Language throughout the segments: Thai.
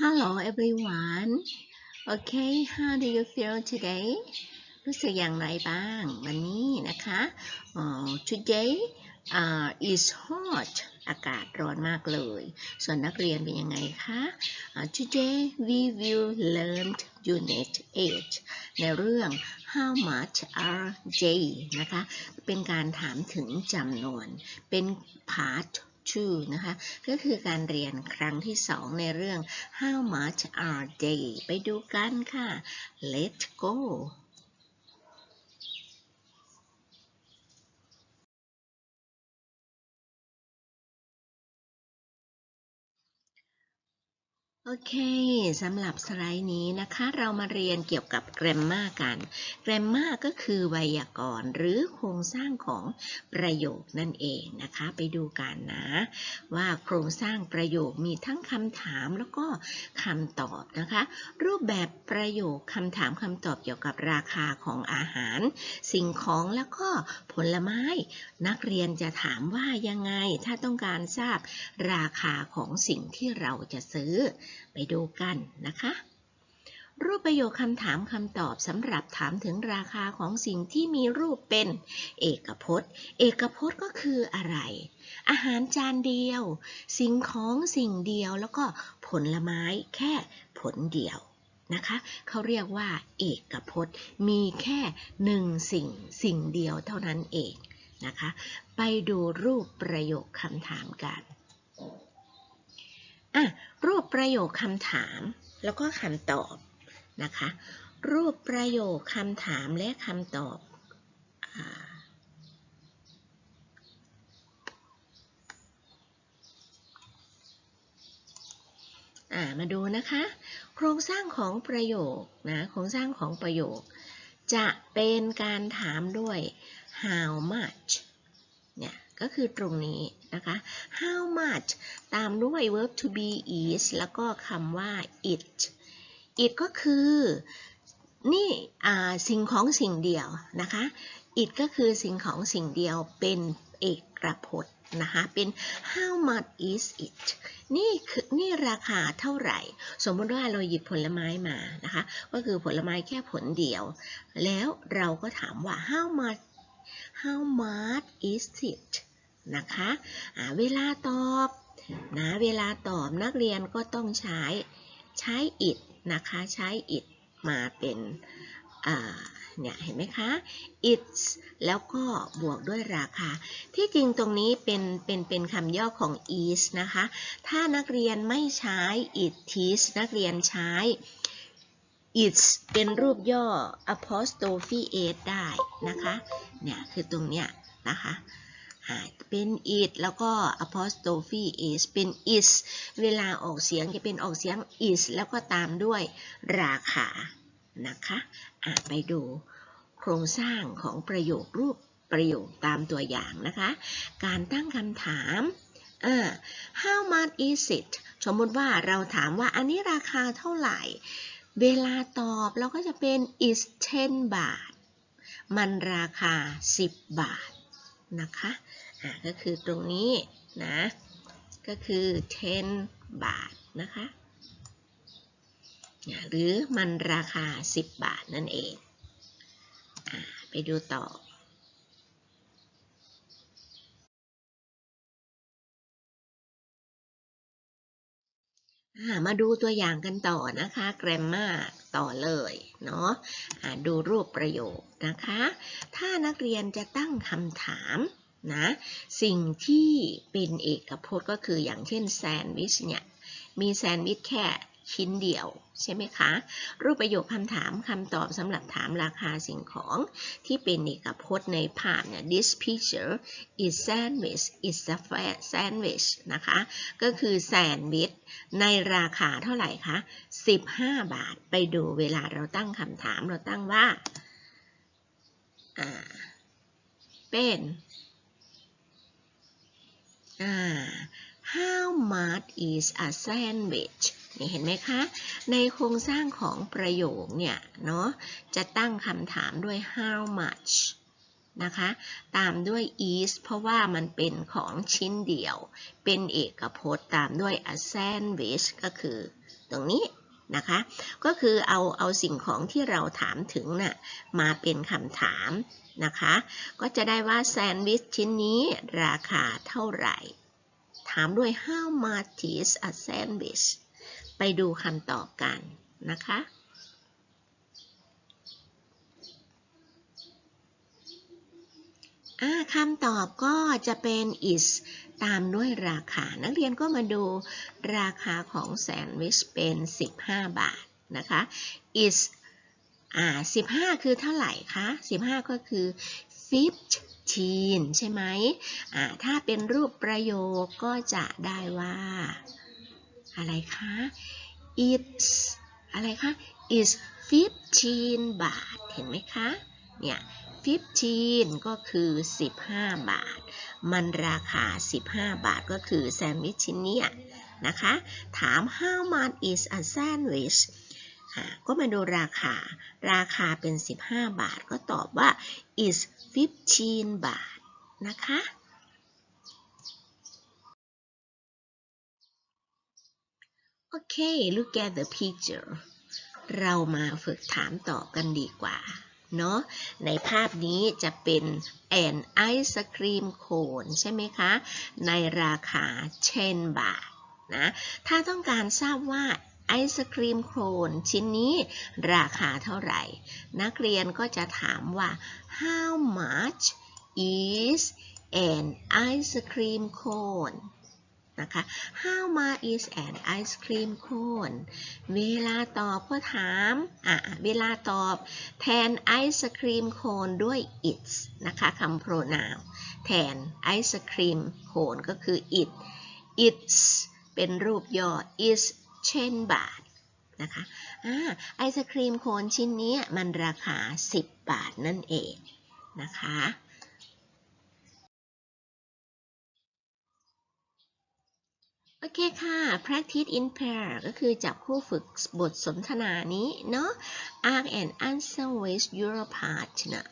Hello everyone. Okay, how do you feel today? รู้สึกอย่างไรบ้าง วันนี้นะคะอ๋อ today uh, is hot อากาศร้อนมากเลย ส่วนนักเรียนเป็นยังไงคะอ่า today we will learn unit 8 ในเรื่อง how much are they นะคะ เป็นการถามถึงจำนวน เป็น part 2นะคะ ก็คือการเรียนครั้งที่สองในเรื่อง how much are they ไปดูกันค่ะ let's go โอเค สำหรับสไลด์นี้นะคะ เรามาเรียนเกี่ยวกับ grammar กัน grammar ก็คือไวยากรณ์หรือโครงสร้างของประโยคนั่นเองนะคะ ไปดูกันนะ ว่าโครงสร้างประโยคมีทั้งคำถามแล้วก็คำตอบนะคะ รูปแบบประโยคคำถามคำตอบเกี่ยวกับราคาของอาหาร สิ่งของแล้วก็ผลไม้ นักเรียนจะถามว่ายังไงถ้าต้องการทราบราคาของสิ่งที่เราจะซื้อไปดูกันนะคะ รูปประโยคคำถามคำตอบสำหรับถามถึงราคาของสิ่งที่มีรูปเป็นเอกพจน์ เอกพจน์ก็คืออะไร อาหารจานเดียว สิ่งของสิ่งเดียวแล้วก็ผลไม้แค่ผลเดียวนะคะเขาเรียกว่าเอกพจน์มีแค่หนึ่งสิ่งสิ่งเดียวเท่านั้นเองนะคะ ไปดูรูปประโยคคำถามกัน อะรูปประโยคคำถามแล้วก็คำตอบนะคะ รูปประโยคคำถามและคำตอบออ่ามาดูนะคะ โครงสร้างของประโยคนะโครงสร้างของประโยค จะเป็นการถามด้วย how much ก็คือตรงนี้นะคะ how much ตามด้วย verb to be is แล้วก็คำว่า it it ก็คือ นี่สิ่งของสิ่งเดียวนะคะ it ก็คือสิ่งของสิ่งเดียวเป็นเอกพจน์นะคะ เป็น how much is it นี่คือนี่ราคาเท่าไหร่ สมมติว่าเราหยิบผลไม้มานะคะ ก็คือผลไม้แค่ผลเดียว แล้วเราก็ถามว่า how much how much is it นะคะะเวลาตอบนะเวลาตอบนักเรียนก็ต้องใช้ใช้ it นะคะใช้ it มาเป็นเนี่ยเห็นไหมคะ it's แล้วก็บวกด้วยราคา ที่จริงตรงนี้เป็นเป็นเป็นคำย่อของ is นะคะ ถ้านักเรียนไม่ใช้ it is นักเรียนใช้ it's เป็นรูปย่อ apostrophe s ได้นะคะ เนี่ยคือตรงเนี้ยนะคะ เป็น it แล้วก็ apostrophe is เป็น is เวลาออกเสียงจะเป็นออกเสียง is แล้วก็ตามด้วยราคานะคะอะไปดูโครงสร้างของประโยครูปประโยคตามตัวอย่างนะคะ การตั้งคำถาม how much is it สมมติว่าเราถามว่าอันนี้ราคาเท่าไหร่ เวลาตอบเราก็จะเป็น is 10 บาท มันราคา 10 บาท นะคะอะก็คือตรงนี้นะ ก็คือ 10 บาทนะคะหรือมันราคา 10 บาทนั่นเองอไปดูต่อ มาดูตัวอย่างกันต่อนะคะ แกรมมาต่อเลยเนาะะดูรูปประโยคนะคะ ถ้านักเรียนจะตั้งคำถามนะสิ่งที่เป็นเอกพจน์ก็คืออย่างเช่นแซนด์วิชเนี่ยมีแซนด์วิชแค่ ชิ้นเดียว ใช่ไหมคะ รูปประโยคคำถามคำตอบสำหรับถามราคาสิ่งของที่เป็นเอกพจน์ในภาพเนี่ย this picture is sandwich is a sandwich นะคะ ก็คือแซนด์วิชในราคาเท่าไหร่คะ 15 บาท ไปดูเวลาเราตั้งคำถามเราตั้งว่า เป็น how much is a sandwich นี่เห็นไหมคะ ในโครงสร้างของประโยคเนี่ยเนาะจะตั้งคำถามด้วย how much นะคะ ตามด้วย is เพราะว่ามันเป็นของชิ้นเดียว เป็นเอกพจน์ตามด้วย a sandwich ก็คือตรงนี้นะคะ ก็คือเอาเอาสิ่งของที่เราถามถึงน่ะมาเป็นคำถามนะคะ ก็จะได้ว่าแซนด์วิชชิ้นนี้ราคาเท่าไหร่ ถามด้วย how much is a sandwich ไปดูคำตอบกันนะคะ คำตอบก็จะเป็น is ตามด้วยราคา นักเรียนก็มาดูราคาของแซนด์วิชเป็น 15 บาทนะคะ is อ่า15 คือเท่าไหร่คะ 15 ก็คือ 15 ใช่ไหมอ่าถ้าเป็นรูปประโยคก็จะได้ว่า อะไรคะ it's อะไรคะ is 15 บาท เห็นไหมคะ เนี่ย 15 ก็คือ 15 บาท มันราคา 15 บาทก็คือแซนด์วิชชิ้นเนี้ยนะคะ ถาม how much is a sandwich อ่าก็มาดูราคา ราคาเป็น 15 บาท ก็ตอบว่า is 15 บาท นะคะ โอเค look at the picture เรามาฝึกถามตอบกันดีกว่า เนาะ ในภาพนี้จะเป็นแอนไอศครีมโคนใช่ไหมคะ ในราคาเช่นบาทนะ ถ้าต้องการทราบว่าไอศครีมโคนชิ้นนี้ราคาเท่าไหร่ นักเรียนก็จะถามว่า how much is an ice cream cone นะคะ how much is an ice cream cone เวลาตอบก็ถามอะเวลาตอบแทนไอศครีมโคนด้วย its นะคะคำ pronoun แทนไอศครีมโคนก็คือ it its เป็นรูปย่อ is เช่นบาทนะคะอ่าไอศครีมโคนชิ้นนี้มันราคา 10 บาทนั่นเองนะคะ โอเคค่ะ practice in pair ก็คือจับคู่ฝึกบทสนทนานี้เนาะ ask and answer with your partner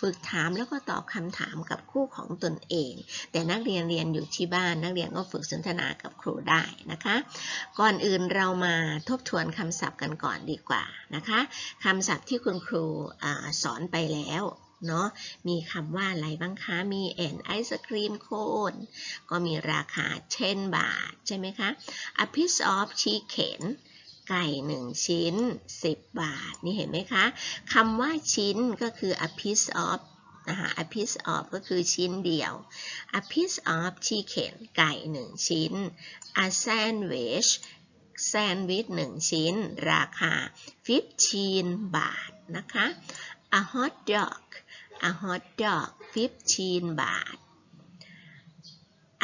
ฝึกถามแล้วก็ตอบคำถามกับคู่ของตนเอง แต่นักเรียนเรียนอยู่ที่บ้าน นักเรียนก็ฝึกสนทนากับครูได้นะคะ ก่อนอื่นเรามาทบทวนคำศัพท์กันก่อนดีกว่านะคะคำศัพท์ที่คุณครูอสอนไปแล้ว เนาะ มีคำว่าอะไรบ้างคะ มีแอนไอศครีมโคนก็มีราคาเช่นบาท ใช่ไหมคะ a piece of chicken ไก่หนึ่งชิ้น 10 บาท นี่เห็นไหมคะคำว่าชิ้นก็คือ a piece of นะคะ a piece of ก็คือชิ้นเดียว a piece of chicken ไก่หนึ่งชิ้น a sandwich แซนด์วิชหนึ่งชิ้น ราคา 15 บาทนะคะ a hot dog a hot dog 15บาท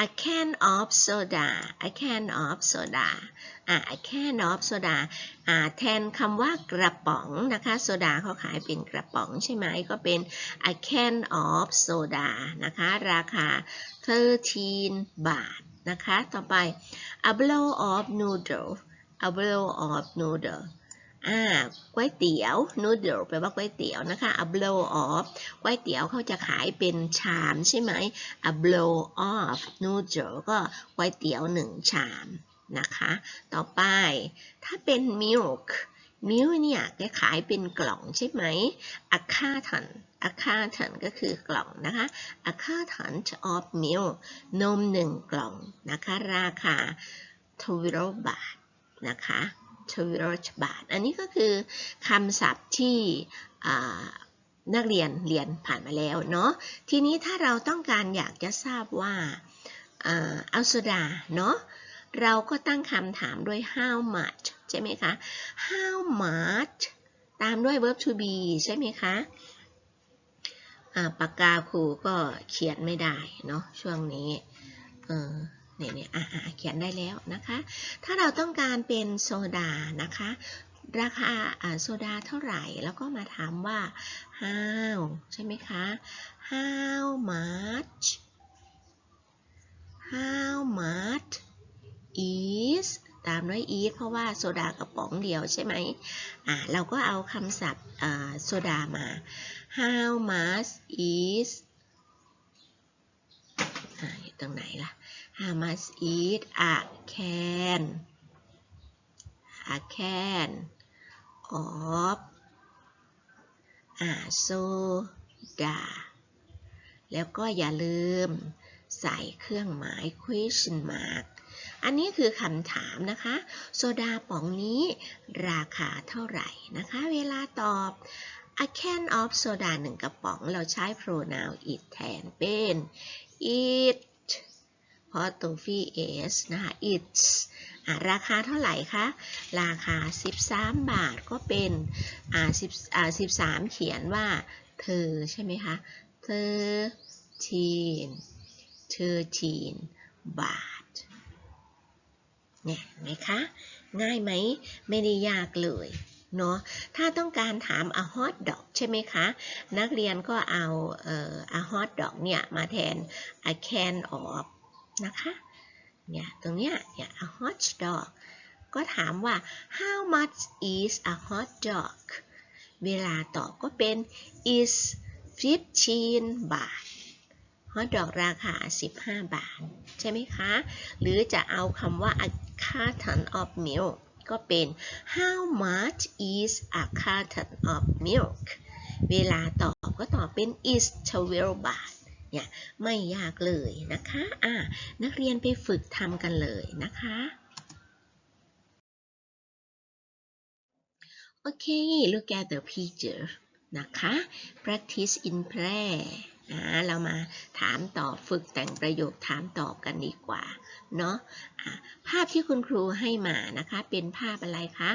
a can of soda a can of soda อะ a can of soda อ่าแทนคำว่ากระป๋องนะคะโซดาเขาขายเป็นกระป๋องใช่ไหมก็เป็น a can of soda นะคะราคา 13 บาทนะคะ ต่อไป a bowl of noodle a bowl of noodle อ่าก๋วยเตี๋ยว noodle แปลว่าก๋วยเตี๋ยวนะคะ a blow of ก๋วยเตี๋ยวเขาจะขายเป็นชามใช่ไหม a blow of noodle ก็ก๋วยเตี๋ยวหนึ่งชามนะคะ ต่อไปถ้าเป็น milk milk เนี่ยจะขายเป็นกล่องใช่ไหม a carton a carton ก็คือกล่องนะคะ a carton of milk นมหนึ่งกล่องนะคะ ราคา12บาทนะคะ 12บาท อันนี้ก็คือคำศัพท์ที่นักเรียนเรียนผ่านมาแล้วเนาะ ทีนี้ถ้าเราต้องการอยากจะทราบว่าอัลโซดาเนาะ เราก็ตั้งคำถามด้วย how much ใช่ไหมคะ how much ตามด้วย verb to be ใช่ไหมคะปากกาครูก็เขียนไม่ได้เนาะช่วงนี้ เนี่ยเนี่ยอ่าเขียนได้แล้วนะคะ ถ้าเราต้องการเป็นโซดานะคะ ราคาโซดาเท่าไหร่ แล้วก็มาถามว่า how ใช่ไหมคะ how much how much is ตามด้วย is เพราะว่าโซดากระป๋องเดียวใช่ไหมอ่าเราก็เอาคำศัพท์โซดามา how much is อยู่ตรงไหนล่ะ how much is a can a can of อ่า soda แล้วก็อย่าลืมใส่เครื่องหมาย question mark อันนี้คือคำถามนะคะ โซดาป๋องนี้ราคาเท่าไหร่นะคะ เวลาตอบ a can of soda หนึ่งกระป๋อง เราใช้ pronoun it แทนเป็น it พราะตรงฟี s นะคะ it's ะราคาเท่าไหร่คะ ราคา 13 บาทก็เป็นอ่า10อ่า13 เขียนว่า เธอใช่ไหมคะ thirteen thirteen บาท เนี่ยไหมคะ ง่ายไหม ไม่ได้ยากเลยเนาะถ้าต้องการถาม a hot dog ใช่ไหมคะ นักเรียนก็เอาเอ่อ a hot dog เนี่ย มาแทน a can of นะคะ เนี่ย ตรงเนี้ย เนี่ย a hot dog ก็ถามว่า how much is a hot dog เวลาตอบก็เป็น is 15 บาทฮอทดอกราคา 15 บาท ใช่ไหมคะ หรือจะเอาคำว่า a carton of milk ก็เป็น how much is a carton of milk เวลาตอบก็ตอบเป็น is 12บาท เนี่ยไม่ยากเลยนะคะอ่านักเรียนไปฝึกทำกันเลยนะคะโอเค look at the picture นะคะ practice in play อ่าเรามาถามตอบฝึกแต่งประโยคถามตอบกันดีกว่าเนาะอะภาพที่คุณครูให้มานะคะ เป็นภาพอะไรคะ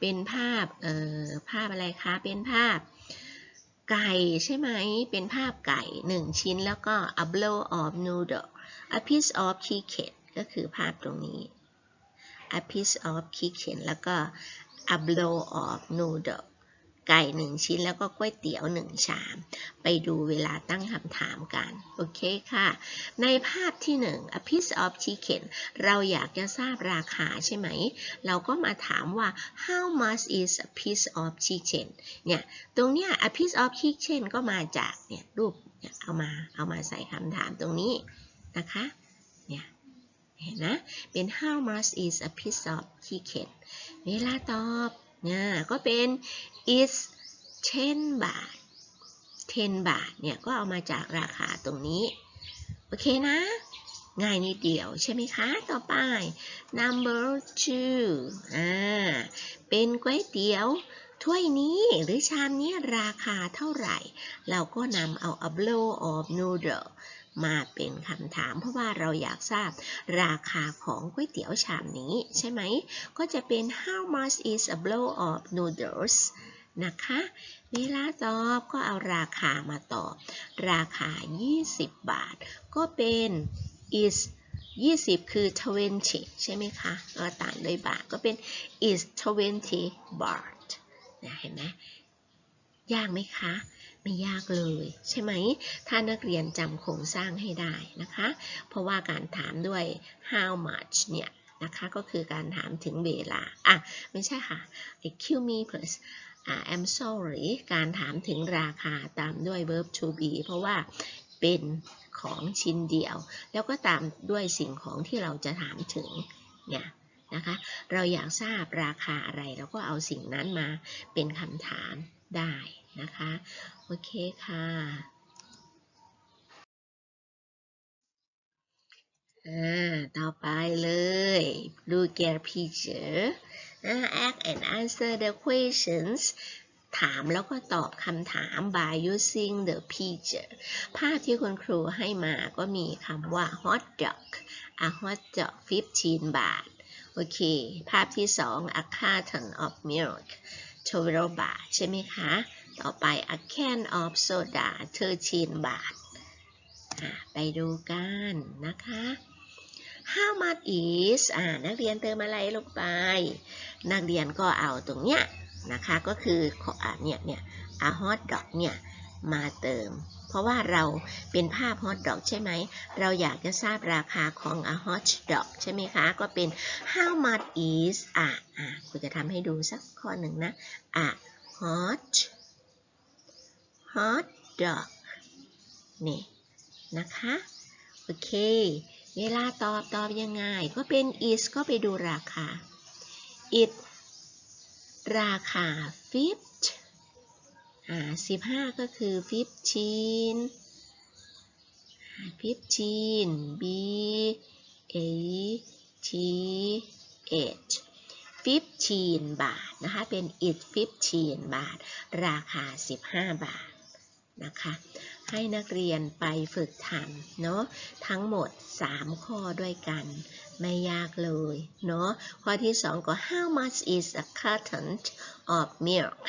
เป็นภาพเอ่อภาพอะไรคะ เป็นภาพ ไก่ใช่ไหม เป็นภาพไก่หนึ่งชิ้นแล้วก็ a blow of noodle a piece of chicken ก็คือภาพตรงนี้ a piece of chicken แล้วก็ a blow of noodle ไก่หนึ่งชิ้นแล้วก็ก๋วยเตี๋ยวหนึ่งชาม ไปดูเวลาตั้งคำถามกัน โอเคค่ะ ในภาพที่หนึ่ง a piece of chicken เราอยากจะทราบราคาใช่ไหม เราก็มาถามว่า how much is a piece of chicken เนี่ย ตรงเนี้ย a piece of chicken ก็มาจากเนี่ยรูปเนี่ยเอามาเอามาใส่คำถามตรงนี้นะคะ เนี่ยเห็นนะ เป็น how much is a piece of chicken เวลาตอบเนี่ยก็เป็น is 10 บาท 10 บาท เนี่ยก็เอามาจากราคาตรงนี้ โอเคนะ ง่ายนิดเดียวใช่ไหมคะ ต่อไป number two อ่า เป็นก๋วยเตี๋ยวถ้วยนี้หรือชามนี้ราคาเท่าไหร่ เราก็นำเอา a blow of noodle มาเป็นคำถามเพราะว่าเราอยากทราบราคาของก๋วยเตี๋ยวชามนี้ใช่ไหม ก็จะเป็น how much is a blow of noodles นะคะ เวลาตอบก็เอาราคามาตอบราคา 20 บาท ก็เป็น is 20 คือ 20 ใช่ไหมคะเราต่างด้วยบาทก็เป็น is 20บาทนะเห็นไหมยากไหมคะ ไม่ยากเลยใช่ไหม ถ้านักเรียนจำโครงสร้างให้ได้นะคะ เพราะว่าการถามด้วย how much เนี่ยนะคะ ก็คือการถามถึงเวลา อะ ไม่ใช่ค่ะ excuse me please I'm sorry การถามถึงราคาตามด้วย verb to be เพราะว่าเป็นของชิ้นเดียว แล้วก็ตามด้วยสิ่งของที่เราจะถามถึงเนี่ยนะคะ เราอยากทราบราคาอะไรเราก็เอาสิ่งนั้นมาเป็นคำถามได้นะคะ โอเคค่ะอ่าต่อไปเลย look at picture อ่า act and answer the questions ถามแล้วก็ตอบคำถาม by using the picture ภาพที่คุณครูให้มาก็มีคำว่า hot dog a hot dog 15 บาท โอเค ภาพที่สอง a carton of milk 12 บาท ใช่ไหมคะ ต่อไป a can of soda 13 บาท ไปดูกันนะคะ how much is อ่านักเรียนเติมอะไรลงไป นักเรียนก็เอาตรงเนี้ยนะคะก็คืออ่าเนี่ยเนี่ย a hot dog เนี่ยมาเติม เพราะว่าเราเป็นภาพ hot dog ใช่ไหม เราอยากจะทราบราคาของ a hot dog ใช่ไหมคะ ก็เป็น how much is อะอะคุณจะทำให้ดูสักข้อหนึ่งนะ a hot hot dog นี่นะคะ โอเค เวลาตอบตอบยังไง ก็เป็น is ก็ไปดูราคา it ราคา fifth อ่า15ก็คือ fifteen fifteen b a t h 15บาทนะคะ เป็น it 15บาท ราคา15บาท นะคะ ให้นักเรียนไปฝึกทำเนาะทั้งหมด 3 ข้อด้วยกัน ไม่ยากเลยเนาะข้อที่ 2 ก็ how much is a carton of milk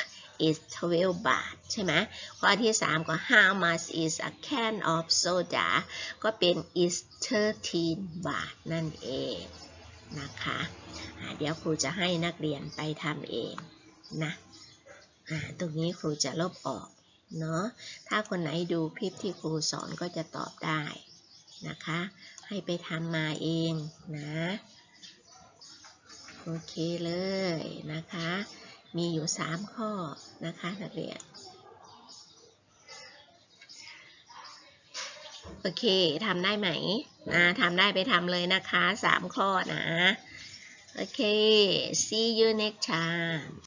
is 12 บาท ใช่ไหมข้อที่ 3 ก็ how much is a can of soda ก็เป็น is 13 บาทนั่นเองนะคะอ่าเดี๋ยวครูจะให้นักเรียนไปทำเองนะ ตรงนี้ครูจะลบออก เนาะถ้าคนไหนดูคลิปที่ครูสอนก็จะตอบได้นะคะ ให้ไปทำมาเองนะโอเคเลยนะคะ มีอยู่ 3 ข้อนะคะนักเรียนโอเคทำได้ไหมอ่าทำได้ไปทำเลยนะคะ 3 ข้อนะ โอเค see you next time